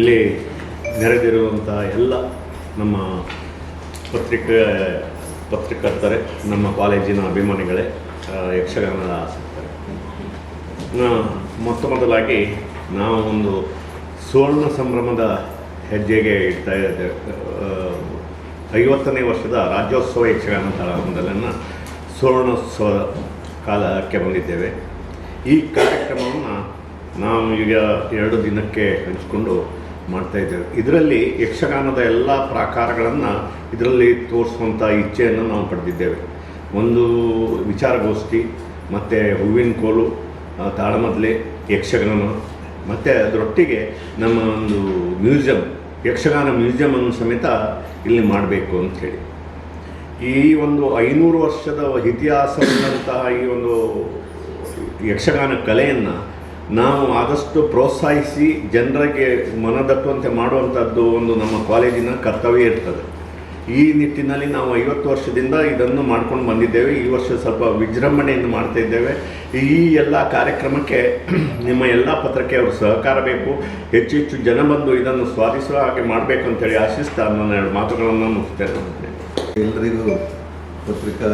ಇಲ್ಲಿ ನೆರೆದಿರುವಂಥ ಎಲ್ಲ ನಮ್ಮ ಪತ್ರಿಕೆ, ಪತ್ರಕರ್ತರೆ, ನಮ್ಮ ಕಾಲೇಜಿನ ಅಭಿಮಾನಿಗಳೇ ಯಕ್ಷಗಾನ ಆಸಕ್ತರೆ. ಮೊತ್ತ ಮೊದಲಾಗಿ ನಾವು ಒಂದು ಸುವರ್ಣ ಸಂಭ್ರಮದ ಹೆಜ್ಜೆಗೆ ಇಡ್ತಾ ಇದ್ದೇವೆ. ಐವತ್ತನೇ ವರ್ಷದ ರಾಜ್ಯೋತ್ಸವ ಯಕ್ಷಗಾನ ತಾಳಮಂಡಲನ್ನು ಸುವರ್ಣೋತ್ಸವ ಕಾಲಕ್ಕೆ ಬಂದಿದ್ದೇವೆ. ಈ ಕಾರ್ಯಕ್ರಮವನ್ನು ನಾವು ಈಗ ಎರಡು ದಿನಕ್ಕೆ ಹಂಚಿಕೊಂಡು ಮಾಡ್ತಾ ಇದ್ದೇವೆ. ಇದರಲ್ಲಿ ಯಕ್ಷಗಾನದ ಎಲ್ಲ ಪ್ರಾಕಾರಗಳನ್ನು ಇದರಲ್ಲಿ ತೋರಿಸುವಂಥ ಇಚ್ಛೆಯನ್ನು ನಾವು ಪಡೆದಿದ್ದೇವೆ. ಒಂದು ವಿಚಾರಗೋಷ್ಠಿ, ಮತ್ತು ಹೂವಿನ ಕೋಲು ತಾಳಮದ್ಲೆ, ಯಕ್ಷಗಾನ, ಮತ್ತು ಅದರೊಟ್ಟಿಗೆ ನಮ್ಮ ಒಂದು ಮ್ಯೂಸಿಯಂ, ಯಕ್ಷಗಾನ ಮ್ಯೂಸಿಯಮನ್ನು ಸಮೇತ ಇಲ್ಲಿ ಮಾಡಬೇಕು ಅಂಥೇಳಿ ಈ ಒಂದು ಐನೂರು ವರ್ಷದ ಇತಿಹಾಸವಾದಂತಹ ಈ ಒಂದು ಯಕ್ಷಗಾನ ಕಲೆಯನ್ನು ನಾವು ಆದಷ್ಟು ಪ್ರೋತ್ಸಾಹಿಸಿ ಜನರಿಗೆ ಮನದಟ್ಟುವಂತೆ ಮಾಡುವಂಥದ್ದು ಒಂದು ನಮ್ಮ ಕಾಲೇಜಿನ ಕರ್ತವ್ಯ ಇರ್ತದೆ. ಈ ನಿಟ್ಟಿನಲ್ಲಿ ನಾವು ಐವತ್ತು ವರ್ಷದಿಂದ ಇದನ್ನು ಮಾಡ್ಕೊಂಡು ಬಂದಿದ್ದೇವೆ. ಈ ವರ್ಷ ಸ್ವಲ್ಪ ವಿಜೃಂಭಣೆಯನ್ನು ಮಾಡ್ತಾ ಇದ್ದೇವೆ. ಈ ಎಲ್ಲ ಕಾರ್ಯಕ್ರಮಕ್ಕೆ ನಿಮ್ಮ ಎಲ್ಲ ಪತ್ರಕೆಯವರು ಸಹಕಾರ ಬೇಕು. ಹೆಚ್ಚು ಹೆಚ್ಚು ಜನ ಬಂದು ಇದನ್ನು ಸ್ವಾದಿಸುವ ಹಾಗೆ ಮಾಡಬೇಕು ಅಂತೇಳಿ ಆಶಿಸ್ತಾ ನನ್ನ ಎರಡು ಮಾತುಗಳನ್ನು ಮುಗಿಸ್ತೇನೆ ಎಲ್ಲರಿಗೂ ಪತ್ರಿಕಾ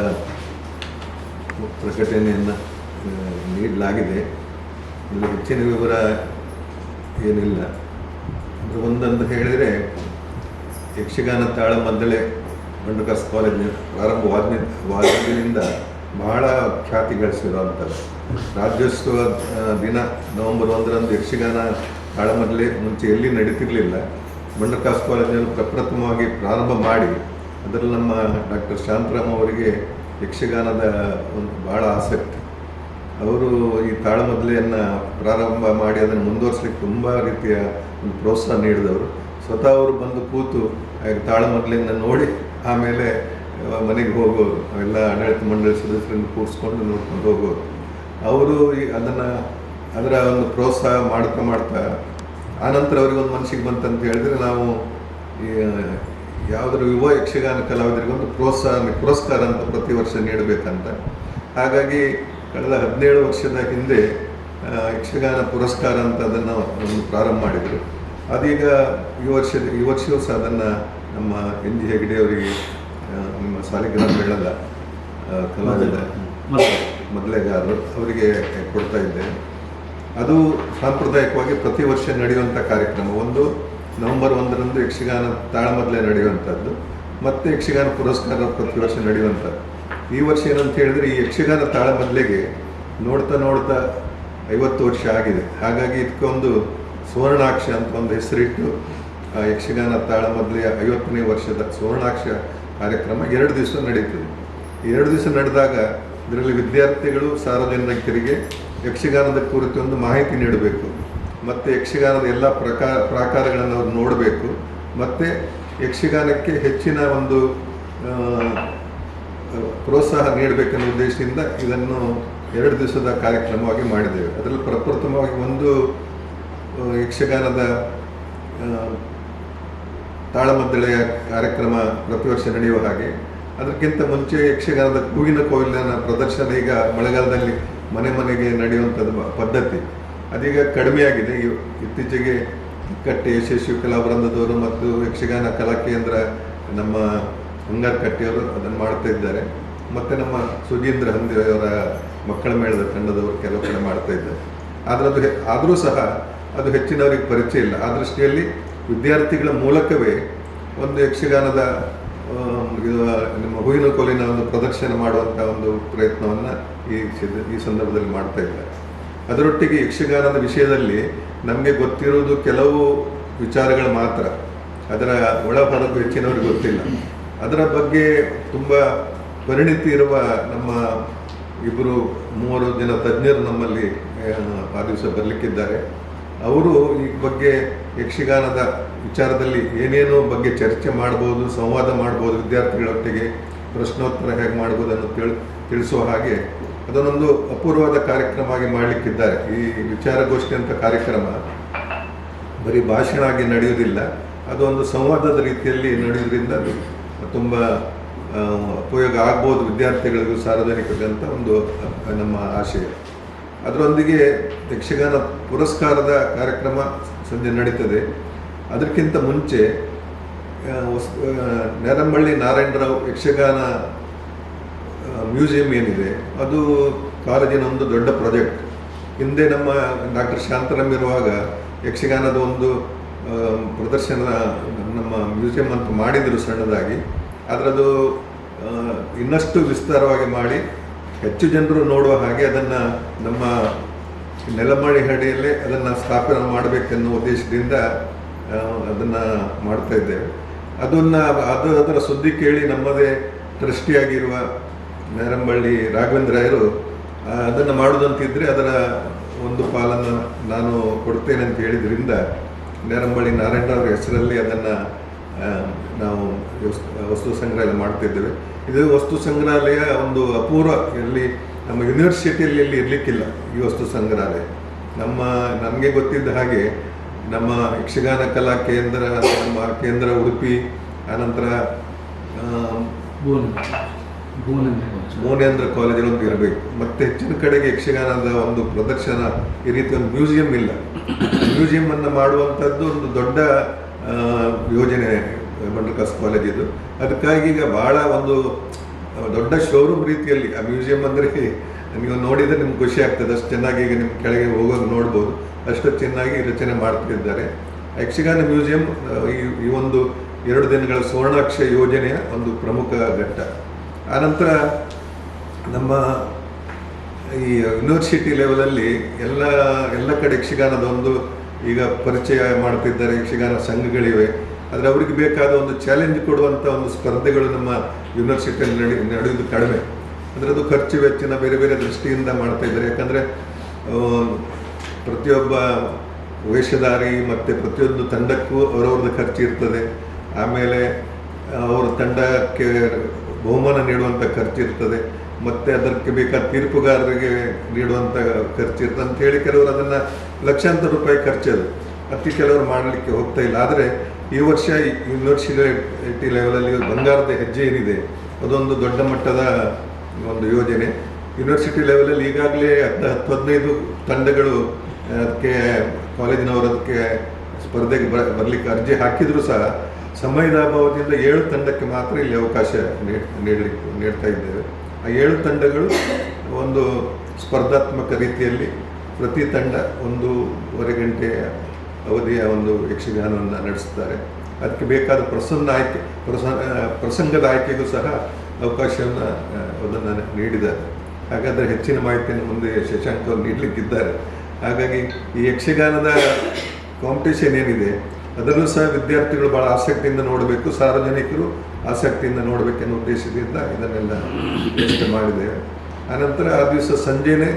ಪ್ರಕಟಣೆಯನ್ನು ನೀಡಲಾಗಿದೆ. ಇಲ್ಲಿ ಹೆಚ್ಚಿನ ವಿವರ ಏನಿಲ್ಲ. ಅಂದರೆ ಒಂದೊಂದು ಹೇಳಿದರೆ ಯಕ್ಷಗಾನ ತಾಳ ಮಂದಳೆ ಬಂಡಕಾಸ್ ಕಾಲೇಜ್ ಪ್ರಾರಂಭವಾದ ವಾರದಿಂದ ಬಹಳ ಖ್ಯಾತಿ ಗಳಿಸಿರುವಂಥದ್ದು. ರಾಜ್ಯೋತ್ಸವ ದಿನ ನವೆಂಬರ್ ಒಂದರಂದು ಯಕ್ಷಗಾನ ತಾಳಮದ್ದಳೆ ಮುಂಚೆ ಎಲ್ಲಿ ನಡೀತಿರಲಿಲ್ಲ. ಬಂಡಕಾಸ್ ಕಾಲೇಜಿನಲ್ಲಿ ಪ್ರಪ್ರಥಮವಾಗಿ ಪ್ರಾರಂಭ ಮಾಡಿ, ಅದರಲ್ಲಿ ನಮ್ಮ ಡಾಕ್ಟರ್ ಶಾಂತರಾಮ್ ಅವರಿಗೆ ಯಕ್ಷಗಾನದ ಒಂದು ಭಾಳ ಆಸಕ್ತಿ. ಅವರು ಈ ತಾಳಮದ್ಲೆಯನ್ನು ಪ್ರಾರಂಭ ಮಾಡಿ ಅದನ್ನು ಮುಂದುವರಿಸಲಿಕ್ಕೆ ತುಂಬ ರೀತಿಯ ಒಂದು ಪ್ರೋತ್ಸಾಹ ನೀಡಿದವರು. ಸ್ವತಃ ಅವರು ಬಂದು ಕೂತು ತಾಳಮದ್ಲೆಯನ್ನು ನೋಡಿ ಆಮೇಲೆ ಮನೆಗೆ ಹೋಗೋರು, ಎಲ್ಲ ಆಡಳಿತ ಮಂಡಳಿ ಸದಸ್ಯರನ್ನು ಕೂರಿಸ್ಕೊಂಡು ನೋಡ್ಕೊಂಡು ಹೋಗೋರು. ಅವರು ಈ ಅದನ್ನು, ಅದರ ಒಂದು ಪ್ರೋತ್ಸಾಹ ಮಾಡ್ತಾ ಮಾಡ್ತಾ ಆನಂತರ ಅವ್ರಿಗೆ ಒಂದು ಮನಸ್ಸಿಗೆ ಬಂತಂತ ಹೇಳಿದ್ರೆ ನಾವು ಈ ಯಾವುದ್ರ ಯುವ ಯಕ್ಷಗಾನ ಕಲಾವಿದರಿಗೆ ಒಂದು ಪ್ರೋತ್ಸಾಹ, ಪುರಸ್ಕಾರ ಅಂತ ಪ್ರತಿ ವರ್ಷ ನೀಡಬೇಕಂತ. ಹಾಗಾಗಿ ಕಳೆದ ಹದಿನೇಳು ವರ್ಷದ ಹಿಂದೆ ಯಕ್ಷಗಾನ ಪುರಸ್ಕಾರ ಅಂತ ಅದನ್ನು ಒಂದು ಪ್ರಾರಂಭ ಮಾಡಿದರು. ಅದೀಗ ಈ ವರ್ಷದ ಈ ವರ್ಷವೂ ಸಹ ಅದನ್ನು ನಮ್ಮ ಎನ್ ಜಿ ಹೆಗಡೆ ಅವರಿಗೆ ನಿಮ್ಮ ಸಾಲಿಗ್ರಾಮ ಆ, ಕಲಾವಿದ ಮೊದಲೇಗಾರರು ಅವರಿಗೆ ಕೊಡ್ತಾ ಇದ್ದೆ. ಅದು ಸಾಂಪ್ರದಾಯಿಕವಾಗಿ ಪ್ರತಿ ವರ್ಷ ನಡೆಯುವಂಥ ಕಾರ್ಯಕ್ರಮ. ಒಂದು ನವೆಂಬರ್ ಒಂದರಂದು ಯಕ್ಷಗಾನ ತಾಳಮದ್ದಲೆ ನಡೆಯುವಂಥದ್ದು ಮತ್ತು ಯಕ್ಷಗಾನ ಪುರಸ್ಕಾರ ಪ್ರತಿ ವರ್ಷ ನಡೆಯುವಂಥದ್ದು ಈ ವರ್ಷ ಏನಂತ ಹೇಳಿದ್ರೆ ಈ ಯಕ್ಷಗಾನ ಬದಲಿಗೆ ನೋಡ್ತಾ ನೋಡ್ತಾ ಐವತ್ತು ವರ್ಷ ಆಗಿದೆ. ಹಾಗಾಗಿ ಇದಕ್ಕೊಂದು ಸುವರ್ಣಾಕ್ಷ ಅಂತ ಒಂದು ಹೆಸರಿಟ್ಟು, ಆ ಯಕ್ಷಗಾನ ತಾಳಮದ್ದಲೆಯ ಐವತ್ತನೇ ವರ್ಷದ ಸುವರ್ಣಾಕ್ಷ ಕಾರ್ಯಕ್ರಮ ಎರಡು ದಿವಸ ನಡೀತದೆ. ಎರಡು ದಿವಸ ನಡೆದಾಗ ಇದರಲ್ಲಿ ವಿದ್ಯಾರ್ಥಿಗಳು, ಸಾರ್ವಜನಿಕರಿಗೆ ಯಕ್ಷಗಾನದ ಕುರಿತು ಒಂದು ಮಾಹಿತಿ ನೀಡಬೇಕು. ಮತ್ತು ಯಕ್ಷಗಾನದ ಎಲ್ಲ ಪ್ರಕಾರ ಪ್ರಾಕಾರಗಳನ್ನು ಅವ್ರು ನೋಡಬೇಕು. ಮತ್ತು ಯಕ್ಷಗಾನಕ್ಕೆ ಹೆಚ್ಚಿನ ಒಂದು ಪ್ರೋತ್ಸಾಹ ನೀಡಬೇಕೆನ್ನೋ ಉದ್ದೇಶದಿಂದ ಇದನ್ನು ಎರಡು ದಿವಸದ ಕಾರ್ಯಕ್ರಮವಾಗಿ ಮಾಡಿದ್ದೇವೆ. ಅದರಲ್ಲಿ ಪ್ರಪ್ರಥಮವಾಗಿ ಒಂದು ಯಕ್ಷಗಾನದ ತಾಳಮದ್ದಳೆಯ ಕಾರ್ಯಕ್ರಮ ಪ್ರತಿ ವರ್ಷ ನಡೆಯುವ ಹಾಗೆ. ಅದಕ್ಕಿಂತ ಮುಂಚೆ ಯಕ್ಷಗಾನದ ಹೂವಿನ ಕೋವಿಲಿನ ಪ್ರದರ್ಶನ ಈಗ ಮಳೆಗಾಲದಲ್ಲಿ ಮನೆ ಮನೆಗೆ ನಡೆಯುವಂಥದ್ದು ಪದ್ಧತಿ. ಅದೀಗ ಕಡಿಮೆಯಾಗಿದೆ. ಇತ್ತೀಚೆಗೆ ಕಟ್ಟೆ ಯಶಸ್ವಿ ಕಲಾವೃಂದದವರು ಮತ್ತು ಯಕ್ಷಗಾನ ಕಲಾ ಕೇಂದ್ರ ನಮ್ಮ ಹಂಗಾರ್ ಕಟ್ಟಿಯವರು ಅದನ್ನು ಮಾಡ್ತಾ ಇದ್ದಾರೆ. ಮತ್ತು ನಮ್ಮ ಸುಗೀಂದ್ರ ಹಂದಿಯವರ ಮಕ್ಕಳ ಮೇಳದ ತಂಡದವರು ಕೆಲವು ಕಡೆ ಮಾಡ್ತಾ ಇದ್ದಾರೆ. ಆದರೆ ಅದು ಆದರೂ ಸಹ ಅದು ಹೆಚ್ಚಿನವರಿಗೆ ಪರಿಚಯ ಇಲ್ಲ. ಆ ದೃಷ್ಟಿಯಲ್ಲಿ ವಿದ್ಯಾರ್ಥಿಗಳ ಮೂಲಕವೇ ಒಂದು ಯಕ್ಷಗಾನದ ನಿಮ್ಮ ಹೂವಿನ ಕೋಲಿನ ಒಂದು ಪ್ರದರ್ಶನ ಮಾಡುವಂಥ ಒಂದು ಪ್ರಯತ್ನವನ್ನು ಈ ಈ ಸಂದರ್ಭದಲ್ಲಿ ಮಾಡ್ತಾ ಇದ್ದಾರೆ. ಅದರೊಟ್ಟಿಗೆ ಯಕ್ಷಗಾನದ ವಿಷಯದಲ್ಲಿ ನಮಗೆ ಗೊತ್ತಿರುವುದು ಕೆಲವು ವಿಚಾರಗಳು ಮಾತ್ರ. ಅದರ ಒಳಹೊರಗು ಹೆಚ್ಚಿನವ್ರಿಗೆ ಗೊತ್ತಿಲ್ಲ. ಅದರ ಬಗ್ಗೆ ತುಂಬ ಪರಿಣಿತಿ ಇರುವ ನಮ್ಮ ಇಬ್ಬರು ಮೂವರು ಜನ ತಜ್ಞರು ನಮ್ಮಲ್ಲಿ ಆ, ದಿವಸ ಬರಲಿಕ್ಕಿದ್ದಾರೆ. ಅವರು ಈ ಬಗ್ಗೆ ಯಕ್ಷಗಾನದ ವಿಚಾರದಲ್ಲಿ ಏನೇನೋ ಬಗ್ಗೆ ಚರ್ಚೆ ಮಾಡ್ಬೋದು ಸಂವಾದ ಮಾಡ್ಬೋದು ವಿದ್ಯಾರ್ಥಿಗಳೊಟ್ಟಿಗೆ ಪ್ರಶ್ನೋತ್ತರ ಹೇಗೆ ಮಾಡ್ಬೋದು ಅನ್ನೋ ತಿಳ್ ತಿಳಿಸುವ ಹಾಗೆ ಅದನ್ನೊಂದು ಅಪೂರ್ವವಾದ ಕಾರ್ಯಕ್ರಮ ಆಗಿ ಮಾಡಲಿಕ್ಕಿದ್ದಾರೆ. ಈ ವಿಚಾರಗೋಷ್ಠಿ ಅಂತ ಕಾರ್ಯಕ್ರಮ ಬರೀ ಭಾಷಣ ಆಗಿ ನಡೆಯುವುದಿಲ್ಲ ಅದೊಂದು ಸಂವಾದದ ರೀತಿಯಲ್ಲಿ ನಡೆಯೋದ್ರಿಂದ ತುಂಬ ಉಪಯೋಗ ಆಗ್ಬೋದು ವಿದ್ಯಾರ್ಥಿಗಳಿಗೂ ಸಾರ್ವಜನಿಕರಿಗೆ ಅಂತ ಒಂದು ನಮ್ಮ ಆಶಯ. ಅದರೊಂದಿಗೆ ಯಕ್ಷಗಾನ ಪುರಸ್ಕಾರದ ಕಾರ್ಯಕ್ರಮ ಸಂಜೆ ನಡೀತದೆ. ಅದಕ್ಕಿಂತ ಮುಂಚೆ ನೆರಂಬಳ್ಳಿ ನಾರಾಯಣರಾವ್ ಯಕ್ಷಗಾನ ಮ್ಯೂಸಿಯಂ ಏನಿದೆ, ಅದು ಕಾಲೇಜಿನ ಒಂದು ದೊಡ್ಡ ಪ್ರಾಜೆಕ್ಟ್. ಹಿಂದೆ ನಮ್ಮ ಡಾಕ್ಟರ್ ಶಾಂತರಾಮ್ ಇರುವಾಗ ಯಕ್ಷಗಾನದ ಒಂದು ಪ್ರದರ್ಶನ ನಮ್ಮ ಮ್ಯೂಸಿಯಂ ಅಂತ ಮಾಡಿದರು ಸಣ್ಣದಾಗಿ ಅದರದು ಇನ್ನಷ್ಟು ವಿಸ್ತಾರವಾಗಿ ಮಾಡಿ ಹೆಚ್ಚು ಜನರು ನೋಡುವ ಹಾಗೆ ಅದನ್ನು ನಮ್ಮ ನೆಲಮಳಿ ಹಡಿಯಲ್ಲಿ ಅದನ್ನು ಸ್ಥಾಪನೆ ಮಾಡಬೇಕೆನ್ನುವ ಉದ್ದೇಶದಿಂದ ಅದನ್ನು ಮಾಡ್ತಾ ಇದ್ದೇವೆ. ಅದನ್ನು, ಅದು ಅದರ ಸುದ್ದಿ ಕೇಳಿ ನಮ್ಮದೇ ಟ್ರಸ್ಟಿಯಾಗಿರುವ ನೇರಂಬಳ್ಳಿ ರಾಘವೇಂದ್ರಾಯರು ಅದನ್ನು ಮಾಡೋದಂತಿದ್ದರೆ ಅದರ ಒಂದು ಪಾಲನ್ನು ನಾನು ಕೊಡ್ತೇನೆ ಅಂತ ಹೇಳಿದ್ರಿಂದ, ನೇರಂಬಳ್ಳಿ ನಾರಾಯಣರಾವ್ರ ಹೆಸರಲ್ಲಿ ಅದನ್ನು ನಾವು ವಸ್ತು ಸಂಗ್ರಹಾಲಯ ಮಾಡ್ತಿದ್ದೇವೆ. ಇದು ವಸ್ತು ಸಂಗ್ರಹಾಲಯ ಒಂದು ಅಪೂರ್ವ ಇಲ್ಲಿ ನಮ್ಮ ಯೂನಿವರ್ಸಿಟಿಯಲ್ಲಿ ಇಲ್ಲಿ ಇರಲಿಕ್ಕಿಲ್ಲ ಈ ವಸ್ತು ಸಂಗ್ರಹಾಲಯ. ನಮ್ಮ, ನಮಗೆ ಗೊತ್ತಿದ್ದ ಹಾಗೆ ನಮ್ಮ ಯಕ್ಷಗಾನ ಕಲಾ ಕೇಂದ್ರ, ನಮ್ಮ ಕೇಂದ್ರ ಉಡುಪಿ, ಆನಂತರ ಮೋನೇಂದ್ರ ಕಾಲೇಜಲ್ಲಿ ಒಂದು ಇರಬೇಕು. ಮತ್ತೆ ಹೆಚ್ಚಿನ ಕಡೆಗೆ ಯಕ್ಷಗಾನದ ಒಂದು ಪ್ರದರ್ಶನ ಈ ರೀತಿ ಒಂದು ಮ್ಯೂಸಿಯಂ ಇಲ್ಲ. ಮ್ಯೂಸಿಯಂ ಅನ್ನು ಮಾಡುವಂಥದ್ದು ಒಂದು ದೊಡ್ಡ ಯೋಜನೆ ಬಂಡ್ರಕಾಸ್ ಕಾಲೇಜ್ ಇದು. ಅದಕ್ಕಾಗಿ ಈಗ ಬಹಳ ಒಂದು ದೊಡ್ಡ ಶೋರೂಮ್ ರೀತಿಯಲ್ಲಿ, ಆ ಮ್ಯೂಸಿಯಂ ಅಂದರೆ ನೀವು ನೋಡಿದರೆ ನಿಮ್ಗೆ ಖುಷಿ ಆಗ್ತದೆ. ಅಷ್ಟು ಚೆನ್ನಾಗಿ ಈಗ ನಿಮ್ಮ ಕೆಳಗೆ ಹೋಗೋದು ನೋಡ್ಬೋದು. ಅಷ್ಟು ಚೆನ್ನಾಗಿ ರಚನೆ ಮಾಡ್ತಿದ್ದಾರೆ. ಯಕ್ಷಗಾನ ಮ್ಯೂಸಿಯಂ ಈ ಈ ಒಂದು ಎರಡು ದಿನಗಳ ಸುವರ್ಣಾಕ್ಷ ಯೋಜನೆಯ ಒಂದು ಪ್ರಮುಖ ಘಟ್ಟ. ಆನಂತರ ನಮ್ಮ ಈ ಯೂನಿವರ್ಸಿಟಿ ಲೆವೆಲಲ್ಲಿ ಎಲ್ಲ ಎಲ್ಲ ಕಡೆ ಯಕ್ಷಗಾನದ ಒಂದು ಈಗ ಪರಿಚಯ ಮಾಡ್ತಿದ್ದಾರೆ ಯಕ್ಷಗಾನ ಸಂಘಗಳಿವೆ. ಆದರೆ ಅವರಿಗೆ ಬೇಕಾದ ಒಂದು ಚಾಲೆಂಜ್ ಕೊಡುವಂಥ ಒಂದು ಸ್ಪರ್ಧೆಗಳು ನಮ್ಮ ಯೂನಿವರ್ಸಿಟಿಯಲ್ಲಿ ನಡೆ, ನಡೆಯುವುದು ಕಡಿಮೆ. ಅಂದರೆ ಅದು ಖರ್ಚು ವೆಚ್ಚಿನ ಬೇರೆ ಬೇರೆ ದೃಷ್ಟಿಯಿಂದ ಮಾಡ್ತಾ ಇದ್ದಾರೆ. ಯಾಕಂದರೆ ಪ್ರತಿಯೊಬ್ಬ ವೇಷಧಾರಿ ಮತ್ತು ಪ್ರತಿಯೊಂದು ತಂಡಕ್ಕೂ ಅವರವ್ರದ್ದು ಖರ್ಚು ಇರ್ತದೆ. ಆಮೇಲೆ ಅವರ ತಂಡಕ್ಕೆ ಬಹುಮಾನ ನೀಡುವಂಥ ಖರ್ಚು ಇರ್ತದೆ. ಮತ್ತು ಅದಕ್ಕೆ ಬೇಕಾದ ತೀರ್ಪುಗಾರರಿಗೆ ನೀಡುವಂಥ ಖರ್ಚು ಇರ್ತದೆ. ಅಂತ ಹೇಳಿ ಕೆಲವರು ಅದನ್ನು ಲಕ್ಷಾಂತರ ರೂಪಾಯಿ ಖರ್ಚದು ಅತಿ ಕೆಲವರು ಮಾಡಲಿಕ್ಕೆ ಹೋಗ್ತಾ ಇಲ್ಲ. ಆದರೆ ಈ ವರ್ಷ ಯೂನಿವರ್ಸಿಟಿ ಲೆವೆಲಲ್ಲಿ ಬಂಗಾರದ ಹೆಜ್ಜೆ ಏನಿದೆ? ಅದೊಂದು ದೊಡ್ಡ ಮಟ್ಟದ ಒಂದು ಯೋಜನೆ. ಯೂನಿವರ್ಸಿಟಿ ಲೆವೆಲಲ್ಲಿ ಈಗಾಗಲೇ ಹತ್ತು ಹತ್ತು ಹದಿನೈದು ತಂಡಗಳು ಅದಕ್ಕೆ, ಕಾಲೇಜಿನವರು ಅದಕ್ಕೆ ಸ್ಪರ್ಧೆಗೆ ಬರ ಬರಲಿಕ್ಕೆ ಅರ್ಜಿ ಹಾಕಿದರೂ ಸಹ ಸಮಯದ ಅಭಾವದಿಂದ ಏಳು ತಂಡಕ್ಕೆ ಮಾತ್ರ ಇಲ್ಲಿ ಅವಕಾಶ ನೀಡ್- ನೀಡಲಿಕ್ಕೆ ನೀಡ್ತಾ ಇದ್ದೇವೆ. ಆ ಏಳು ತಂಡಗಳು ಒಂದು ಸ್ಪರ್ಧಾತ್ಮಕ ರೀತಿಯಲ್ಲಿ ಪ್ರತಿ ತಂಡ ಒಂದೂವರೆ ಗಂಟೆಯ ಅವಧಿಯ ಒಂದು ಯಕ್ಷಗಾನವನ್ನು ನಡೆಸ್ತಾರೆ ಅದಕ್ಕೆ ಬೇಕಾದ ಪ್ರಸನ್ನ ಆಯ್ಕೆ, ಪ್ರಸ, ಪ್ರಸಂಗದ ಆಯ್ಕೆಗೂ ಸಹ ಅವಕಾಶವನ್ನು ಅದನ್ನು ನೀಡಿದ್ದಾರೆ. ಹಾಗಾದರೆ ಹೆಚ್ಚಿನ ಮಾಹಿತಿಯನ್ನು ಮುಂದೆ ಶಶಾಂಕ್ ಅವರು ನೀಡಲಿಕ್ಕಿದ್ದಾರೆ. ಹಾಗಾಗಿ ಈ ಯಕ್ಷಗಾನದ ಕಾಂಪಿಟೇಷನ್ ಏನಿದೆ ಅದರಲ್ಲೂ ಸಹ ವಿದ್ಯಾರ್ಥಿಗಳು ಭಾಳ ಆಸಕ್ತಿಯಿಂದ ನೋಡಬೇಕು, ಸಾರ್ವಜನಿಕರು ಆಸಕ್ತಿಯಿಂದ ನೋಡಬೇಕೆನ್ನೋ ಉದ್ದೇಶದಿಂದ ಇದನ್ನೆಲ್ಲ ವ್ಯವಸ್ಥೆ ಮಾಡಿದ್ದೇವೆ ಆನಂತರ ಆ ದಿವಸ ಸಂಜೆನೆ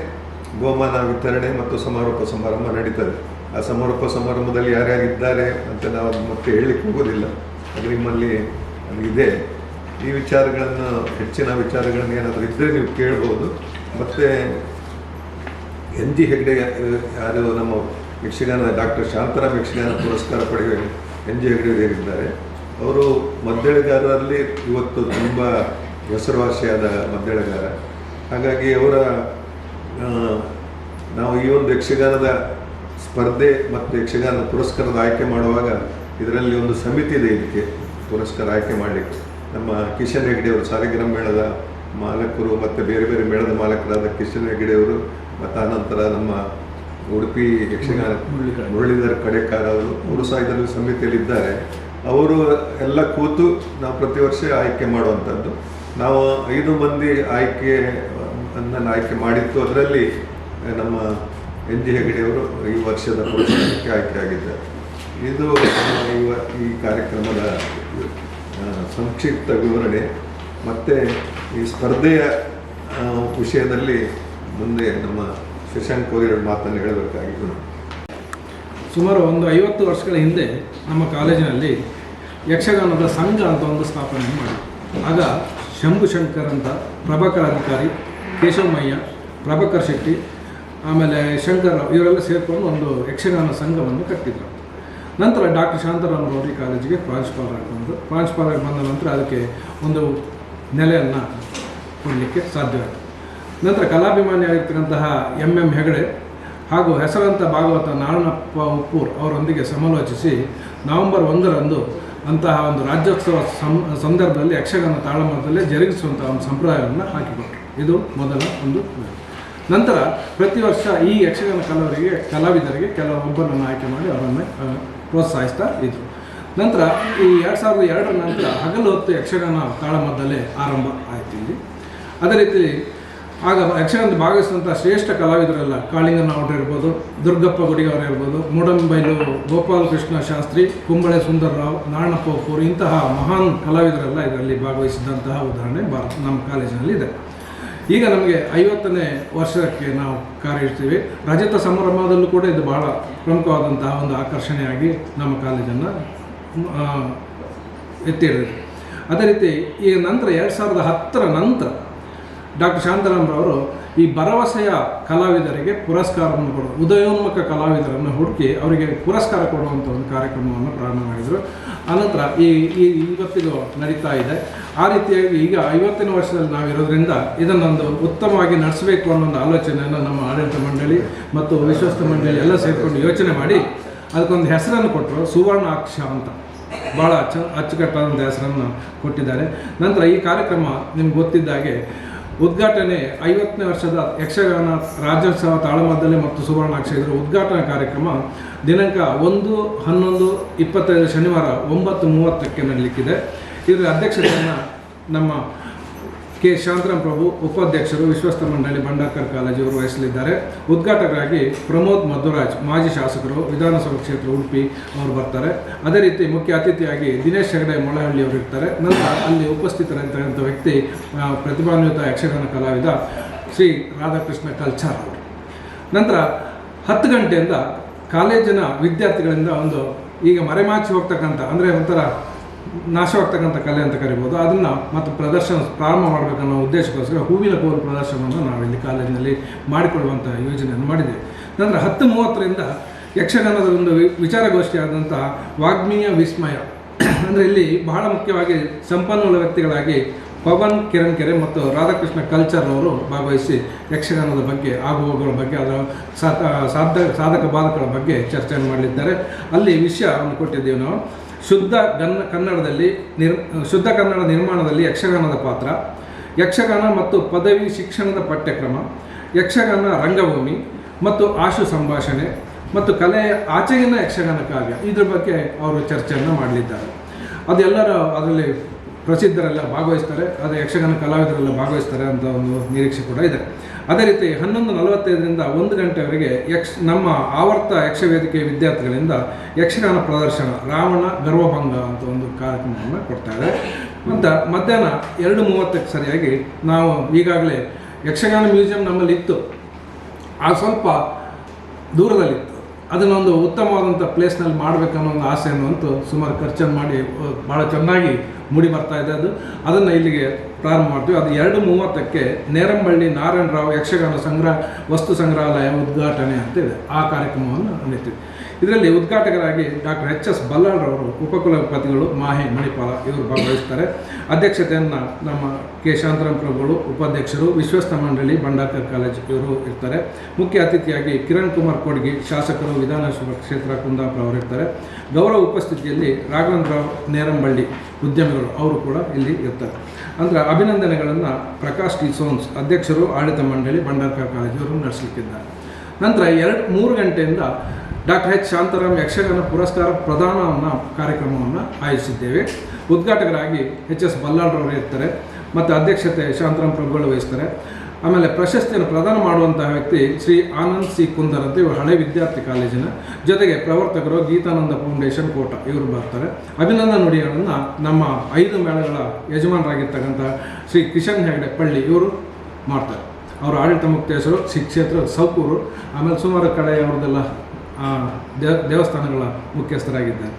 ಗೋಮಾನ ವಿತರಣೆ ಮತ್ತು ಸಮಾರೋಪ ಸಮಾರಂಭ ನಡೀತದೆ. ಆ ಸಮಾರೋಪ ಸಮಾರಂಭದಲ್ಲಿ ಯಾರ್ಯಾರಿದ್ದಾರೆ ಅಂತ ನಾವು ಮತ್ತೆ ಹೇಳಲಿಕ್ಕೆ ಹೋಗೋದಿಲ್ಲ, ಅದು ನಿಮ್ಮಲ್ಲಿ ಅದು ಇದೆ ಈ ವಿಚಾರಗಳನ್ನು, ಹೆಚ್ಚಿನ ವಿಚಾರಗಳನ್ನು ಏನಾದರೂ ಇದ್ದರೆ ನೀವು ಕೇಳ್ಬೋದು. ಮತ್ತು ಎನ್ ಜಿ ಹೆಗ್ಡೆ ಯಾರು ನಮ್ಮ ಯಕ್ಷಗಾನ ಡಾಕ್ಟರ್ ಶಾಂತರಾಮ್ ಯಕ್ಷಗಾನ ಪುರಸ್ಕಾರ ಪಡೆಯುವ ಎನ್ ಜಿ ಹೆಗ್ಡೆ ಏರಿದ್ದಾರೆ ಅವರು ಮದ್ದಳೆಗಾರರಲ್ಲಿ ಇವತ್ತು ತುಂಬ ಹೆಸರುವಾಸಿಯಾದ ಮದ್ದಳೆಗಾರ ಹಾಗಾಗಿ ಅವರ ನಾವು ಈ ಒಂದು ಯಕ್ಷಗಾನದ ಸ್ಪರ್ಧೆ ಮತ್ತು ಯಕ್ಷಗಾನ ಪುರಸ್ಕಾರದ ಆಯ್ಕೆ ಮಾಡುವಾಗ ಇದರಲ್ಲಿ ಒಂದು ಸಮಿತಿ ಇದೆ ಇದಕ್ಕೆ ಪುರಸ್ಕಾರ ಆಯ್ಕೆ ಮಾಡಲಿಕ್ಕೆ. ನಮ್ಮ ಕಿಶನ್ ಹೆಗ್ಡೆಯವರು ಸಾಲಿಗ್ರಾಮ ಮೇಳದ ಮಾಲಕರು ಮತ್ತು ಬೇರೆ ಬೇರೆ ಮೇಳದ ಮಾಲಕರಾದ ಕಿಶನ್ ಹೆಗ್ಡೆಯವರು ಮತ್ತು ಆನಂತರ ನಮ್ಮ ಉಡುಪಿ ಯಕ್ಷಗಾನ ಮುರಳೀಧರ್. ಕಡೆ. ಕಡೆಕಾರ ಅವರು ಅವರು ಸಹ ಇದರಲ್ಲಿ ಸಮಿತಿಯಲ್ಲಿ ಇದ್ದಾರೆ ಅವರು ಎಲ್ಲ ಕೂತು ನಾವು ಪ್ರತಿ ವರ್ಷ ಆಯ್ಕೆ ಮಾಡುವಂಥದ್ದು. ನಾವು ಐದು ಮಂದಿ ಆಯ್ಕೆ ಅನ್ನ ಆಯ್ಕೆ ಮಾಡಿತ್ತು ಅದರಲ್ಲಿ ನಮ್ಮ ಎನ್ ಜಿ ಹೆಗಡೆಯವರು ಈ ವರ್ಷದ ಪುರಸ್ಕಾರಕ್ಕೆ ಆಯ್ಕೆಯಾಗಿದ್ದಾರೆ. ಇದು ನಮ್ಮ ಈ ಕಾರ್ಯಕ್ರಮದ ಸಂಕ್ಷಿಪ್ತ ವಿವರಣೆ. ಮತ್ತು ಈ ಸ್ಪರ್ಧೆಯ ವಿಷಯದಲ್ಲಿ ಮುಂದೆ ನಮ್ಮ ಶಶಾಂಕ್ ಎರಡು ಮಾತನ್ನು ಹೇಳಬೇಕಾಗಿತ್ತು. ಸುಮಾರು ಒಂದು ಐವತ್ತು ವರ್ಷಗಳ ಹಿಂದೆ ನಮ್ಮ ಕಾಲೇಜಿನಲ್ಲಿ ಯಕ್ಷಗಾನದ ಸಂಘ ಅಂತ ಒಂದು ಸ್ಥಾಪನೆ ಮಾಡಿ ಆಗ ಶಂಭು ಶಂಕರ್ ಅಂತ ಪ್ರಭಾಕರ್ ಅಧಿಕಾರಿ ಕೇಶವಮಯ್ಯ ಪ್ರಭಾಕರ್ ಶೆಟ್ಟಿ, ಆಮೇಲೆ ಶಂಕರ್ ಇವರೆಲ್ಲ ಸೇರಿಕೊಂಡು ಒಂದು ಯಕ್ಷಗಾನ ಸಂಘವನ್ನು ಕಟ್ಟಿದ್ರು. ನಂತರ ಡಾಕ್ಟರ್ ಶಾಂತರಾಮ್ ಈ ಕಾಲೇಜಿಗೆ ಪ್ರಾಂಶುಪಾಲರಾಗಿ ಬಂದರು ಪ್ರಾಂಶುಪಾಲರಾಗಿ ಬಂದ ನಂತರ ಅದಕ್ಕೆ ಒಂದು ನೆಲೆಯನ್ನು ಕೊಡಲಿಕ್ಕೆ ಸಾಧ್ಯವಾಯಿತು. ನಂತರ ಕಲಾಭಿಮಾನಿಯಾಗಿರ್ತಕ್ಕಂತಹ ಎಂ ಎಂ ಹೆಗಡೆ ಹಾಗೂ ಹೆಸರಾಂತ ಭಾಗವತ ನಾರಾಯಣಪ್ಪ ಉಪ್ಪೂರ್ ಅವರೊಂದಿಗೆ ಸಮಾಲೋಚಿಸಿ ನವೆಂಬರ್ ಒಂದರಂದು ಅಂತಹ ಒಂದು ರಾಜ್ಯೋತ್ಸವ ಸಂದರ್ಭದಲ್ಲಿ ಯಕ್ಷಗಾನ ತಾಳಮದ್ದಲ್ಲೇ ಜರುಗಿಸುವಂಥ ಒಂದು ಸಂಪ್ರದಾಯವನ್ನು ಹಾಕಿಕೊಟ್ಟರು ಇದು ಮೊದಲ ಒಂದು ನಂತರ ಪ್ರತಿ ವರ್ಷ ಈ ಯಕ್ಷಗಾನ ಕಲಾವಿದರಿಗೆ ಕಲಾವಿದರಿಗೆ ಕೆಲವೊಬ್ಬರನ್ನು ಆಯ್ಕೆ ಮಾಡಿ ಅವರನ್ನು ಪ್ರೋತ್ಸಾಹಿಸ್ತಾ ಇದ್ರು. ನಂತರ ಈ ಎರಡು ಸಾವಿರದ ಎರಡರ ನಂತರ ಹಗಲು ಹೊತ್ತು ಯಕ್ಷಗಾನ ತಾಳಮದ್ದಲ್ಲೇ ಆರಂಭ ಆಯಿತು ಅದೇ ರೀತಿ ಆಗ ಯಕ್ಷಗಾನದ ಭಾಗವಹಿಸಿದಂಥ ಶ್ರೇಷ್ಠ ಕಲಾವಿದರೆಲ್ಲ ಕಾಳಿಂಗನ ಇರ್ಬೋದು, ದುರ್ಗಪ್ಪ ಗುಡಿಗವರು ಇರ್ಬೋದು, ಮೂಡಂಬೈಲು ಗೋಪಾಲಕೃಷ್ಣ ಶಾಸ್ತ್ರಿ, ಕುಂಬಳೆ ಸುಂದರರಾವ್ ನಾರಾಯಣಪ್ಪ ಒಪ್ಪೂರು ಇಂತಹ ಮಹಾನ್ ಕಲಾವಿದರೆಲ್ಲ ಇದರಲ್ಲಿ ಭಾಗವಹಿಸಿದಂತಹ ಉದಾಹರಣೆ ಭಾರತ ನಮ್ಮ ಕಾಲೇಜಿನಲ್ಲಿ ಇದೆ. ಈಗ ನಮಗೆ ಐವತ್ತನೇ ವರ್ಷಕ್ಕೆ ನಾವು ಕಾರ್ಯಿರ್ತೀವಿ ರಜತ ಸಮಾರಂಭದಲ್ಲೂ ಕೂಡ ಇದು ಬಹಳ ಪ್ರಮುಖವಾದಂತಹ ಒಂದು ಆಕರ್ಷಣೆಯಾಗಿ ನಮ್ಮ ಕಾಲೇಜನ್ನು ಎತ್ತಿ ಅದೇ ರೀತಿ ಈಗ ನಂತರ ಎರಡು ಸಾವಿರದ ಹತ್ತರ ನಂತರ ಡಾಕ್ಟರ್ ಶಾಂತರಾಮ್ರವರು ಈ ಭರವಸೆಯ ಕಲಾವಿದರಿಗೆ ಪುರಸ್ಕಾರವನ್ನು ಕೊಡೋದು, ಉದಯೋನ್ಮುಖ ಕಲಾವಿದರನ್ನು ಹುಡುಕಿ ಅವರಿಗೆ ಪುರಸ್ಕಾರ ಕೊಡುವಂಥ ಒಂದು ಕಾರ್ಯಕ್ರಮವನ್ನು ಪ್ರಾರಂಭ ಮಾಡಿದರು. ಆನಂತರ ಈ ಈ ಇವತ್ತಿಗೂ ನಡೀತಾ ಇದೆ. ಆ ರೀತಿಯಾಗಿ ಈಗ ಐವತ್ತನೇ ವರ್ಷದಲ್ಲಿ ನಾವಿರೋದ್ರಿಂದ ಇದನ್ನೊಂದು ಉತ್ತಮವಾಗಿ ನಡೆಸಬೇಕು ಅನ್ನೋ ಒಂದು ಆಲೋಚನೆಯನ್ನು ನಮ್ಮ ಆಡಳಿತ ಮಂಡಳಿ ಮತ್ತು ವಿಶ್ವಸ್ತ ಮಂಡಳಿ ಎಲ್ಲ ಸೇರಿಕೊಂಡು ಯೋಚನೆ ಮಾಡಿ, ಅದಕ್ಕೊಂದು ಹೆಸರನ್ನು ಕೊಟ್ಟರು, ಸುವರ್ಣಾಕ್ಷ ಅಂತ. ಭಾಳ ಅಚ್ಚ ಅಚ್ಚುಕಟ್ಟಾದಂಥ ಹೆಸರನ್ನು ಕೊಟ್ಟಿದ್ದಾರೆ. ನಂತರ ಈ ಕಾರ್ಯಕ್ರಮ ನಿಮ್ಗೆ ಗೊತ್ತಿದ್ದಾಗೆ ಉದ್ಘಾಟನೆ ಐವತ್ತನೇ ವರ್ಷದ ಯಕ್ಷಗಾನ ರಾಜ್ಯೋತ್ಸವ ತಾಳಮದ್ದಲೆ ಮತ್ತು ಸುವರ್ಣಾಕ್ಷ ಇದರ ಉದ್ಘಾಟನಾ ಕಾರ್ಯಕ್ರಮ ದಿನಾಂಕ ಒಂದು ಹನ್ನೊಂದು ಇಪ್ಪತ್ತೈದು ಶನಿವಾರ ಒಂಬತ್ತು ಮೂವತ್ತಕ್ಕೆ ನಡೀಲಿಕ್ಕಿದೆ. ಇದರ ಅಧ್ಯಕ್ಷತೆಯನ್ನು ನಮ್ಮ ಕೆ. ಶಾಂತರಾಮ್ ಪ್ರಭು ಉಪಾಧ್ಯಕ್ಷರು ವಿಶ್ವಸ್ತ ಮಂಡಳಿ ಬಂಡಾಕರ್ ಕಾಲೇಜು ಅವರು ವಹಿಸಲಿದ್ದಾರೆ. ಉದ್ಘಾಟಕರಾಗಿ ಪ್ರಮೋದ್ ಮಧುರಾಜ್, ಮಾಜಿ ಶಾಸಕರು, ವಿಧಾನಸಭಾ ಕ್ಷೇತ್ರ ಉಡುಪಿ ಅವರು ಬರ್ತಾರೆ. ಅದೇ ರೀತಿ ಮುಖ್ಯ ಅತಿಥಿಯಾಗಿ ದಿನೇಶ್ ಹೆಗಡೆ ಮೊಳಹಳ್ಳಿ ಅವರು ಇರ್ತಾರೆ. ನಂತರ ಅಲ್ಲಿ ಉಪಸ್ಥಿತರಿರ್ತಕ್ಕಂಥ ವ್ಯಕ್ತಿ ಪ್ರತಿಭಾನ್ವಿತ ಯಕ್ಷಗಾನ ಕಲಾವಿದ ಶ್ರೀ ರಾಧಾಕೃಷ್ಣ ಕಲ್ಚಾರ್ ಅವರು. ನಂತರ ಹತ್ತು ಗಂಟೆಯಿಂದ ಕಾಲೇಜಿನ ವಿದ್ಯಾರ್ಥಿಗಳಿಂದ ಒಂದು ಈಗ ಮರೆಮಾಚಿ ಹೋಗ್ತಕ್ಕಂಥ, ಅಂದರೆ ಒಂಥರ ನಾಶವಾಗ್ತಕ್ಕಂಥ ಕಲೆ ಅಂತ ಕರಿಬೋದು. ಅದನ್ನು ಮತ್ತು ಪ್ರದರ್ಶನ ಪ್ರಾರಂಭ ಮಾಡಬೇಕನ್ನೋ ಉದ್ದೇಶಕ್ಕೋಸ್ಕರ ಹೂವಿನ ಕೋಲು ಪ್ರದರ್ಶನವನ್ನು ನಾವಿಲ್ಲಿ ಕಾಲೇಜಿನಲ್ಲಿ ಮಾಡಿಕೊಡುವಂಥ ಯೋಜನೆಯನ್ನು ಮಾಡಿದ್ದೇವೆ. ನಂತರ ಹತ್ತು ಮೂವತ್ತರಿಂದ ಯಕ್ಷಗಾನದ ಒಂದು ವಿಚಾರಗೋಷ್ಠಿ ವಾಗ್ಮೀಯ ವಿಸ್ಮಯ. ಅಂದರೆ ಇಲ್ಲಿ ಬಹಳ ಮುಖ್ಯವಾಗಿ ಸಂಪನ್ಮೂಲ ವ್ಯಕ್ತಿಗಳಾಗಿ ಪವನ್ ಕಿರಣ್ ಕೆರೆ ಮತ್ತು ರಾಧಾಕೃಷ್ಣ ಕಲ್ಚರ್ನವರು ಭಾಗವಹಿಸಿ ಯಕ್ಷಗಾನದ ಬಗ್ಗೆ, ಆಗುಹೋಗುಗಳ ಬಗ್ಗೆ, ಅದರ ಸಾಧ ಸಾಧಕ ಬಾಧಕಗಳ ಬಗ್ಗೆ ಚರ್ಚೆಯನ್ನು ಮಾಡಲಿದ್ದಾರೆ. ಅಲ್ಲಿ ವಿಷಯವನ್ನು ಕೊಟ್ಟಿದ್ದೇವೆ ನಾವು. ಶುದ್ಧ ಗನ್ನ ಕನ್ನಡದಲ್ಲಿ ನಿರ್, ಶುದ್ಧ ಕನ್ನಡ ನಿರ್ಮಾಣದಲ್ಲಿ ಯಕ್ಷಗಾನದ ಪಾತ್ರ, ಯಕ್ಷಗಾನ ಮತ್ತು ಪದವಿ ಶಿಕ್ಷಣದ ಪಠ್ಯಕ್ರಮ, ಯಕ್ಷಗಾನ ರಂಗಭೂಮಿ ಮತ್ತು ಆಶು ಸಂಭಾಷಣೆ ಮತ್ತು ಕಲೆಯ ಆಚೆಗಿನ ಯಕ್ಷಗಾನ ಕಾವ್ಯ. ಇದ್ರ ಬಗ್ಗೆ ಅವರು ಚರ್ಚೆಯನ್ನು ಮಾಡಲಿದ್ದಾರೆ. ಅದೆಲ್ಲರೂ ಅದರಲ್ಲಿ ಪ್ರಸಿದ್ಧರೆಲ್ಲ ಭಾಗವಹಿಸ್ತಾರೆ, ಅದೇ ಯಕ್ಷಗಾನ ಕಲಾವಿದರೆಲ್ಲ ಭಾಗವಹಿಸ್ತಾರೆ ಅಂತ ಒಂದು ನಿರೀಕ್ಷೆ ಕೂಡ ಇದೆ. ಅದೇ ರೀತಿ ಹನ್ನೊಂದು ನಲವತ್ತೈದರಿಂದ ಒಂದು ಗಂಟೆವರೆಗೆ ಯಕ್ಷ, ನಮ್ಮ ಆವರ್ತ ಯಕ್ಷವೇದಿಕೆ ವಿದ್ಯಾರ್ಥಿಗಳಿಂದ ಯಕ್ಷಗಾನ ಪ್ರದರ್ಶನ, ರಾವಣ ಗರ್ವಭಂಗ ಅಂತ ಒಂದು ಕಾರ್ಯಕ್ರಮವನ್ನು ಕೊಡ್ತಾರೆ ಮತ್ತು ಮಧ್ಯಾಹ್ನ ಎರಡು ಮೂವತ್ತಕ್ಕೆ ಸರಿಯಾಗಿ ನಾವು ಈಗಾಗಲೇ ಯಕ್ಷಗಾನ ಮ್ಯೂಸಿಯಂ ನಮ್ಮಲ್ಲಿ ಇತ್ತು. ಆ ಸ್ವಲ್ಪ ದೂರದಲ್ಲಿತ್ತು. ಅದನ್ನೊಂದು ಉತ್ತಮವಾದಂಥ ಪ್ಲೇಸ್ನಲ್ಲಿ ಮಾಡಬೇಕನ್ನೋ ಒಂದು ಆಸೆಯನ್ನು ಅಂತೂ ಸುಮಾರು ಖರ್ಚನ್ನು ಮಾಡಿ ಭಾಳ ಚೆನ್ನಾಗಿ ಮೂಡಿ ಬರ್ತಾ ಇದೆ ಅದು. ಅದನ್ನು ಇಲ್ಲಿಗೆ ಪ್ರಾರಂಭ ಮಾಡ್ತೀವಿ. ಅದು ಎರಡು ಮೂವತ್ತಕ್ಕೆ ನೇರಂಬಳ್ಳಿ ನಾರಾಯಣರಾವ್ ಯಕ್ಷಗಾನ ಸಂಗ್ರಹ ವಸ್ತು ಸಂಗ್ರಹಾಲಯ ಉದ್ಘಾಟನೆ ಅಂತೇಳಿ ಆ ಕಾರ್ಯಕ್ರಮವನ್ನು ನಡೀತೀವಿ ಇದರಲ್ಲಿ ಉದ್ಘಾಟಕರಾಗಿ ಡಾಕ್ಟರ್ ಎಚ್ ಎಸ್ ಬಲ್ಲಾಳ್ರವರು ಉಪಕುಲಪತಿಗಳು ಮಾಹಿ ಮಣಿಪಾಲ ಇವರು ಭಾಗವಹಿಸ್ತಾರೆ. ಅಧ್ಯಕ್ಷತೆಯನ್ನು ನಮ್ಮ ಕೆ ಶಾಂತರಾಮ್ ಪ್ರಭುಗಳು, ಉಪಾಧ್ಯಕ್ಷರು ವಿಶ್ವಸ್ತ ಮಂಡಳಿ ಬಂಡಾಕರ್ ಕಾಲೇಜ್ ಇವರು ಇರ್ತಾರೆ. ಮುಖ್ಯ ಅತಿಥಿಯಾಗಿ ಕಿರಣ್ ಕುಮಾರ್ ಕೊಡ್ಗಿ, ಶಾಸಕರು, ವಿಧಾನಸಭಾ ಕ್ಷೇತ್ರ ಕುಂದಾಪುರ ಅವರು ಇರ್ತಾರೆ. ಗೌರವ ಉಪಸ್ಥಿತಿಯಲ್ಲಿ ರಾಘವೇಂದ್ರರಾವ್ ನೇರಂಬಳ್ಳಿ ಉದ್ಯಮಿಗಳು ಅವರು ಕೂಡ ಇಲ್ಲಿ ಇರ್ತಾರೆ. ಅಂದರೆ ಅಭಿನಂದನೆಗಳನ್ನು ಪ್ರಕಾಶ್ ಟಿ ಸೋನ್ಸ್ ಅಧ್ಯಕ್ಷರು ಆಡಳಿತ ಮಂಡಳಿ ಭಂಡಾರ್ಕರ್ ಕಾಲೇಜ್ ಇವರು ನಡೆಸಲಿಕ್ಕಿದ್ದಾರೆ. ನಂತರ ಎರಡು ಮೂರು ಗಂಟೆಯಿಂದ ಡಾಕ್ಟರ್ ಎಚ್ ಶಾಂತಾರಾಮ್ ಯಕ್ಷಗಾನ ಪುರಸ್ಕಾರ ಪ್ರದಾನವನ್ನು ಕಾರ್ಯಕ್ರಮವನ್ನು ಆಯೋಜಿಸಿದ್ದೇವೆ. ಉದ್ಘಾಟಕರಾಗಿ ಎಚ್ ಎಸ್ ಬಲ್ಲಾಳ್ರವರು ಇರ್ತಾರೆ, ಮತ್ತು ಅಧ್ಯಕ್ಷತೆ ಶಾಂತಾರಾಮ್ ಪ್ರಭುಗಳು ವಹಿಸ್ತಾರೆ. ಆಮೇಲೆ ಪ್ರಶಸ್ತಿಯನ್ನು ಪ್ರದಾನ ಮಾಡುವಂತಹ ವ್ಯಕ್ತಿ ಶ್ರೀ ಆನಂದ್ ಸಿ ಕುಂದರ್ ಅಂತ ಇವರು ಹಳೆ ವಿದ್ಯಾರ್ಥಿ ಕಾಲೇಜಿನ ಜೊತೆಗೆ ಪ್ರವರ್ತಕರು ಗೀತಾನಂದ ಫೌಂಡೇಶನ್ ಕೋಟ ಇವರು ಬರ್ತಾರೆ. ಅಭಿನಂದನ ನುಡಿಗಳನ್ನು ನಮ್ಮ ಐದು ಮೇಳಗಳ ಯಜಮಾನರಾಗಿರ್ತಕ್ಕಂಥ ಶ್ರೀ ಕಿಶನ್ ಹೆಗಡೆ ಪಳ್ಳಿ ಇವರು ಮಾಡ್ತಾರೆ. ಅವರು ಆಡಳಿತ ಮುಕ್ತೇಶ್ವರು ಶ್ರೀ ಕ್ಷೇತ್ರ ಸೌಕೂರು ಆಮೇಲೆ ಸುಮಾರು ಕಡೆ ಅವ್ರದ್ದೆಲ್ಲ ದೇವಸ್ಥಾನಗಳ ಮುಖ್ಯಸ್ಥರಾಗಿದ್ದಾರೆ.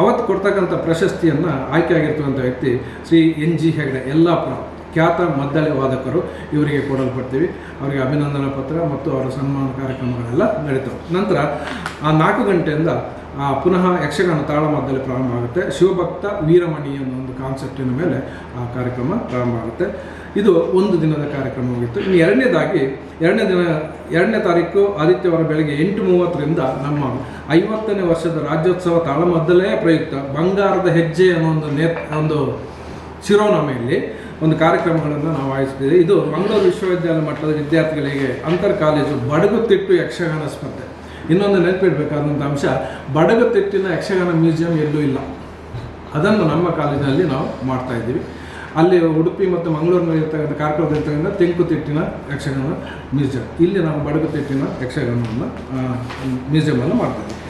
ಅವತ್ತು ಕೊಡ್ತಕ್ಕಂಥ ಪ್ರಶಸ್ತಿಯನ್ನು ಆಯ್ಕೆಯಾಗಿರ್ತಕ್ಕಂಥ ವ್ಯಕ್ತಿ ಶ್ರೀ ಎನ್ ಜಿ ಹೆಗಡೆ ಯಲ್ಲಾಪುರ. ಖ್ಯಾತ ಮದ್ದಳೆ ವಾದಕರು ಇವರಿಗೆ ಕೊಡಲ್ಪಡ್ತೀವಿ. ಅವರಿಗೆ ಅಭಿನಂದನಾ ಪತ್ರ ಮತ್ತು ಅವರ ಸನ್ಮಾನ ಕಾರ್ಯಕ್ರಮಗಳೆಲ್ಲ ನಡೀತವೆ. ನಂತರ ಆ ನಾಲ್ಕು ಗಂಟೆಯಿಂದ ಆ, ಪುನಃ ಯಕ್ಷಗಾನ ತಾಳಮದ್ದಲೆ ಪ್ರಾರಂಭ ಆಗುತ್ತೆ. ಶಿವಭಕ್ತ ವೀರಮಣಿ ಅನ್ನೋ ಒಂದು ಕಾನ್ಸೆಪ್ಟಿನ ಮೇಲೆ ಆ ಕಾರ್ಯಕ್ರಮ ಪ್ರಾರಂಭ ಆಗುತ್ತೆ. ಇದು ಒಂದು ದಿನದ ಕಾರ್ಯಕ್ರಮವಾಗಿತ್ತು ಇನ್ನು ಎರಡನೇದಾಗಿ ಎರಡನೇ ದಿನ ಎರಡನೇ ತಾರೀಕು ಆದಿತ್ಯವಾರ ಬೆಳಗ್ಗೆ ಎಂಟು ಮೂವತ್ತರಿಂದ ನಮ್ಮ ಐವತ್ತನೇ ವರ್ಷದ ರಾಜ್ಯೋತ್ಸವ ತಾಳಮದ್ದಲೇ ಪ್ರಯುಕ್ತ ಬಂಗಾರದ ಹೆಜ್ಜೆ ಅನ್ನೋ ಒಂದು ನೇ ಒಂದು ಶಿರೋನಾಮೆಯಲ್ಲಿ ಒಂದು ಕಾರ್ಯಕ್ರಮಗಳನ್ನು ನಾವು ಆಯೋಜಿಸಿದ್ದೇವೆ ಇದು ಮಂಗಳೂರು ವಿಶ್ವವಿದ್ಯಾಲಯ ಮಟ್ಟದ ವಿದ್ಯಾರ್ಥಿಗಳಿಗೆ ಅಂತರ್ ಕಾಲೇಜು ಬಡಗುತಿಟ್ಟು ಯಕ್ಷಗಾನ ಸ್ಪರ್ಧೆ. ಇನ್ನೊಂದು ನೆನಪಿಡಬೇಕಾದಂಥ ಅಂಶ. ಬಡಗುತಿಟ್ಟಿನ ಯಕ್ಷಗಾನ ಮ್ಯೂಸಿಯಂ ಎಲ್ಲೂ ಇಲ್ಲ. ಅದನ್ನು ನಮ್ಮ ಕಾಲೇಜಿನಲ್ಲಿ ನಾವು ಮಾಡ್ತಾ ಇದ್ದೀವಿ. ಅಲ್ಲಿ ಉಡುಪಿ ಮತ್ತು ಮಂಗಳೂರಿನಲ್ಲಿ ಇರ್ತಕ್ಕಂಥ ಕಾರ್ಯಕ್ರಮದಲ್ಲಿರ್ತಕ್ಕಂಥ ತೆಂಕುತಿಟ್ಟಿನ ಯಕ್ಷಗಾನ ಮ್ಯೂಸಿಯಂ. ಇಲ್ಲಿ ನಾವು ಬಡಗುತಿಟ್ಟಿನ ಯಕ್ಷಗಾನವನ್ನು ಮ್ಯೂಸಿಯಮನ್ನು ಮಾಡ್ತಾ ಇದ್ದೀವಿ.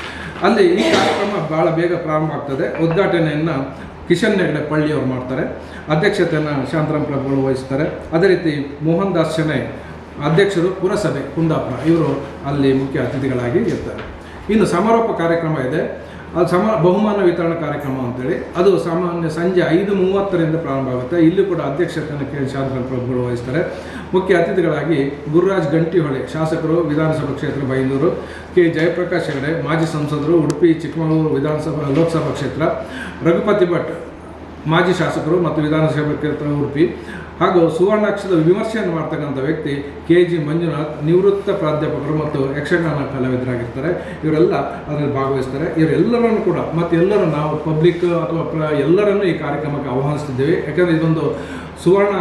ಅಲ್ಲಿ ಈ ಕಾರ್ಯಕ್ರಮ ಭಾಳ ಬೇಗ ಪ್ರಾರಂಭ ಆಗ್ತದೆ. ಉದ್ಘಾಟನೆಯನ್ನು ಕಿಶನ್ ಹೆಗ್ಡೆ ಪಳ್ಳಿ ಅವರು ಮಾಡ್ತಾರೆ. ಅಧ್ಯಕ್ಷತೆಯನ್ನು ಶಾಂತರಾಮ್ ಪ್ರಭುಗಳು ವಹಿಸ್ತಾರೆ. ಅದೇ ರೀತಿ ಮೋಹನ್ ದಾಸ್ ಶೆಣೈ ಅಧ್ಯಕ್ಷರು ಪುರಸಭೆ ಕುಂದಾಪುರ. ಇವರು ಅಲ್ಲಿ ಮುಖ್ಯ ಅತಿಥಿಗಳಾಗಿ ಇರ್ತಾರೆ. ಇನ್ನು ಸಮಾರೋಪ ಕಾರ್ಯಕ್ರಮ ಇದೆ. ಅದು ಸಮ, ಬಹುಮಾನ ವಿತರಣಾ ಕಾರ್ಯಕ್ರಮ ಅಂತೇಳಿ. ಅದು ಸಾಮಾನ್ಯ ಸಂಜೆ ಐದು ಮೂವತ್ತರಿಂದ ಪ್ರಾರಂಭ ಆಗುತ್ತೆ. ಇಲ್ಲಿ ಕೂಡ ಅಧ್ಯಕ್ಷತೆಯನ್ನು ಕೆ ಶಾಂತರಾಮ್ ಪ್ರಭುಗಳು ವಹಿಸ್ತಾರೆ. ಮುಖ್ಯ ಅತಿಥಿಗಳಾಗಿ ಗುರುರಾಜ್ ಗಂಟಿಹೊಳೆ, ಶಾಸಕರು, ವಿಧಾನಸಭಾ ಕ್ಷೇತ್ರ ಬೈಂದೂರು, ಕೆ ಜಯಪ್ರಕಾಶ್ ಹೆಗಡೆ, ಮಾಜಿ ಸಂಸದರು, ಉಡುಪಿ, ಚಿಕ್ಕಮಗಳೂರು ವಿಧಾನಸಭಾ, ಲೋಕಸಭಾ ಕ್ಷೇತ್ರ, ರಘುಪತಿ ಭಟ್, ಮಾಜಿ ಶಾಸಕರು ಮತ್ತು ವಿಧಾನಸಭಾ ಕ್ಷೇತ್ರ ಉಡುಪಿ ಹಾಗೂ ಸುವರ್ಣಾಕ್ಷರದ ವಿಮರ್ಶೆಯನ್ನು ಮಾಡ್ತಕ್ಕಂಥ ವ್ಯಕ್ತಿ ಕೆ ಜಿ ಮಂಜುನಾಥ್ ನಿವೃತ್ತ ಪ್ರಾಧ್ಯಾಪಕರು ಮತ್ತು ಯಕ್ಷಗಾನ ಕಲಾವಿದರಾಗಿರ್ತಾರೆ. ಇವರೆಲ್ಲ ಅದರಲ್ಲಿ ಭಾಗವಹಿಸ್ತಾರೆ. ಇವರೆಲ್ಲರನ್ನು ಕೂಡ ಮತ್ತು ಎಲ್ಲರೂ ನಾವು ಪಬ್ಲಿಕ್ ಅಥವಾ ಪ್ರ ಎಲ್ಲರನ್ನೂ ಈ ಕಾರ್ಯಕ್ರಮಕ್ಕೆ ಆಹ್ವಾನಿಸ್ತಿದ್ದೇವೆ. ಯಾಕಂದರೆ ಇದೊಂದು ಸುವರ್ಣ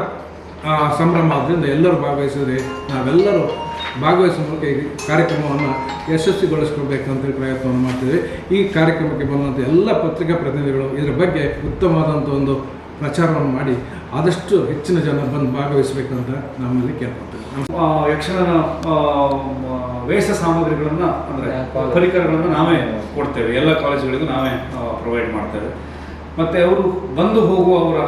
ಸಂಭ್ರಮ ಆದ್ದರಿಂದ ಎಲ್ಲರೂ ಭಾಗವಹಿಸಿದರೆ ನಾವೆಲ್ಲರೂ ಭಾಗವಹಿಸುವ ಮೂಲಕ ಈ ಕಾರ್ಯಕ್ರಮವನ್ನು ಯಶಸ್ವಿಗೊಳಿಸ್ಕೊಳ್ಬೇಕಂತ ಪ್ರಯತ್ನವನ್ನು ಮಾಡ್ತಿದ್ದೇವೆ. ಈ ಕಾರ್ಯಕ್ರಮಕ್ಕೆ ಬಂದಂಥ ಎಲ್ಲ ಪತ್ರಿಕಾ ಪ್ರತಿನಿಧಿಗಳು ಇದರ ಬಗ್ಗೆ ಉತ್ತಮವಾದಂಥ ಒಂದು ಪ್ರಚಾರವನ್ನು ಮಾಡಿ ಆದಷ್ಟು ಹೆಚ್ಚಿನ ಜನ ಬಂದು ಭಾಗವಹಿಸಬೇಕಂತ ನಮ್ಮಲ್ಲಿ ಕೇಳ್ಕೊಳ್ತೇವೆ. ಆ, ಯಕ್ಷಗಾನ ವೇಷ ಸಾಮಗ್ರಿಗಳನ್ನು ಅಂದರೆ ಪರಿಕರಗಳನ್ನು ನಾವೇ ಕೊಡ್ತೇವೆ. ಎಲ್ಲ ಕಾಲೇಜುಗಳಿಗೂ ನಾವೇ ಪ್ರೊವೈಡ್ ಮಾಡ್ತೇವೆ. ಮತ್ತು ಅವರು ಬಂದು ಹೋಗುವ ಅವರ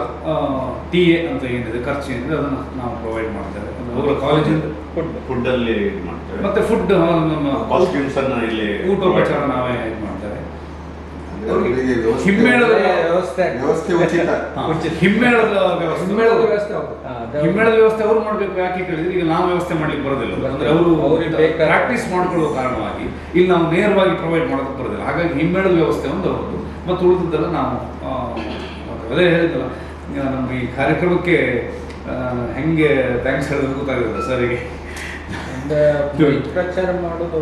ಟಿ ಎ ಅಂತ ಏನಿದೆ ಖರ್ಚು ಏನಿದೆ ಅದನ್ನು ನಾವು ಪ್ರೊವೈಡ್ ಮಾಡ್ತೇವೆ. ಅವರ ಕಾಲೇಜಿಂದ ಫುಡ್ಡಲ್ಲಿ ಇದು ಮಾಡ್ತೇವೆ. ಮತ್ತು ಫುಡ್ ನಮ್ಮ ಕಾಸ್ಟ್ಯೂಮ್ಸ್ ಅನ್ನ ಇಲ್ಲಿ ಊಟೋಪಚಾರ ನಾವೇ ಇದು ಮಾಡ್ತೇವೆ. ಹಿಮ್ಮೇಳದ ವ್ಯವಸ್ಥೆ ವ್ಯವಸ್ಥೆ ಉಚಿತ. ಹಿಮ್ಮೇಳದ ವ್ಯವಸ್ಥೆ ಹಿಮ್ಮೇಳದ ವ್ಯವಸ್ಥೆ ಹೌದು. ಹಿಮ್ಮೇಳದ ವ್ಯವಸ್ಥೆ ಅವರು ಮಾಡಬೇಕು. ಯಾಕೆ ಕೇಳಿದ್ರೆ ಈಗ ನಾವು ವ್ಯವಸ್ಥೆ ಮಾಡ್ಲಿಕ್ಕೆ ಬರೋದಿಲ್ಲ. ಅಂದ್ರೆ ಅವರು ಅವ್ರಿಗೆ ಪ್ರಾಕ್ಟೀಸ್ ಮಾಡ್ಕೊಳ್ಳೋ ಕಾರಣವಾಗಿ ಇಲ್ಲಿ ನಾವು ನೇರವಾಗಿ ಪ್ರೊವೈಡ್ ಮಾಡೋದಕ್ಕೆ ಬರೋದಿಲ್ಲ. ಹಾಗಾಗಿ ಹಿಮ್ಮೇಳದ ವ್ಯವಸ್ಥೆ ಒಂದು ಅವ್ರದ್ದು. ಮತ್ತು ಉಳಿದದ್ದೆಲ್ಲ ನಾವು. ಅದೇ ಹೇಳಿದ್ದಲ್ಲ ಈಗ ನಮ್ಮ ಈ ಕಾರ್ಯಕ್ರಮಕ್ಕೆ ಆ, ಹೆಂಗೆ ಥ್ಯಾಂಕ್ಸ್ ಹೇಳೋದು ಗೊತ್ತಾಗಿಲ್ಲ ಸರಿಗೆ. ಪ್ರಚಾರ ಮಾಡೋದು